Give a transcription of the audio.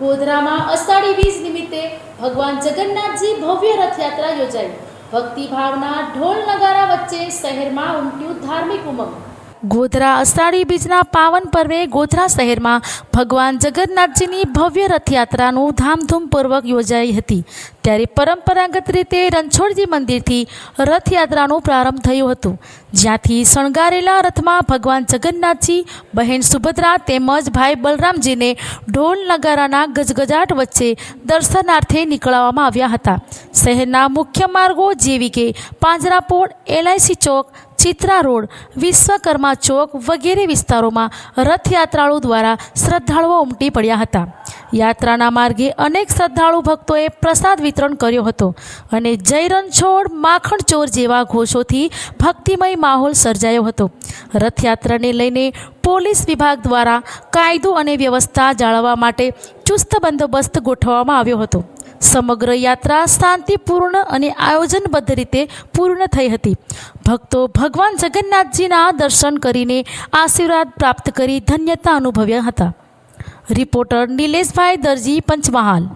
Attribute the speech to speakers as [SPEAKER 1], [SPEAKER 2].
[SPEAKER 1] ગોધરામાં અષાઢી બીજ નિમિત્તે ભગવાન જગન્નાથજી ભવ્ય રથયાત્રા યોજાઈ. ભક્તિભાવના ઢોલ નગારા વચ્ચે શહેરમાં ઉમટ્યું ધાર્મિક ઉમંગ. ગોધરા અષાઢી બીજના પાવન પર્વે ગોધરા શહેરમાં ભગવાન જગન્નાથજીની ભવ્ય રથયાત્રાનું ધામધૂમપૂર્વક યોજાઈ હતી. ત્યારે પરંપરાગત રીતે રણછોડજી મંદિરથી રથયાત્રાનો પ્રારંભ થયો હતો. જ્યાંથી શણગારેલા રથમાં ભગવાન જગન્નાથજી, બહેન સુભદ્રા તેમજ ભાઈ બલરામજીને ઢોલ નગારાના ગજગજાટ વચ્ચે દર્શનાર્થે નીકળવામાં આવ્યા હતા. શહેરના મુખ્ય માર્ગો જેવી કે પાંજરાપોળ, એલઆઈસી ચોક ચિત્રા રોડ, વિશ્વકર્મા ચોક વગેરે વિસ્તારોમાં રથયાત્રાળુ દ્વારા શ્રદ્ધાળુઓ ઉમટી પડ્યા હતા. યાત્રાના માર્ગે અનેક શ્રદ્ધાળુ ભક્તોએ પ્રસાદ વિતરણ કર્યો હતો અને જય રણછોડ માખણ ચોર જેવા ઘોષોથી ભક્તિમય માહોલ સર્જાયો હતો. રથયાત્રાને લઈને પોલીસ વિભાગ દ્વારા કાયદો અને વ્યવસ્થા જાળવવા માટે ચુસ્ત બંદોબસ્ત ગોઠવવામાં આવ્યો હતો. સમગ્ર યાત્રા શાંતિપૂર્ણ અને આયોજનબદ્ધ રીતે પૂર્ણ થઈ હતી. ભક્તો ભગવાન જગન્નાથજીના દર્શન કરીને આશીર્વાદ પ્રાપ્ત કરી ધન્યતા અનુભવ્યા હતા. રિપોર્ટર નિલેશભાઈ દરજી, પંચમહાલ.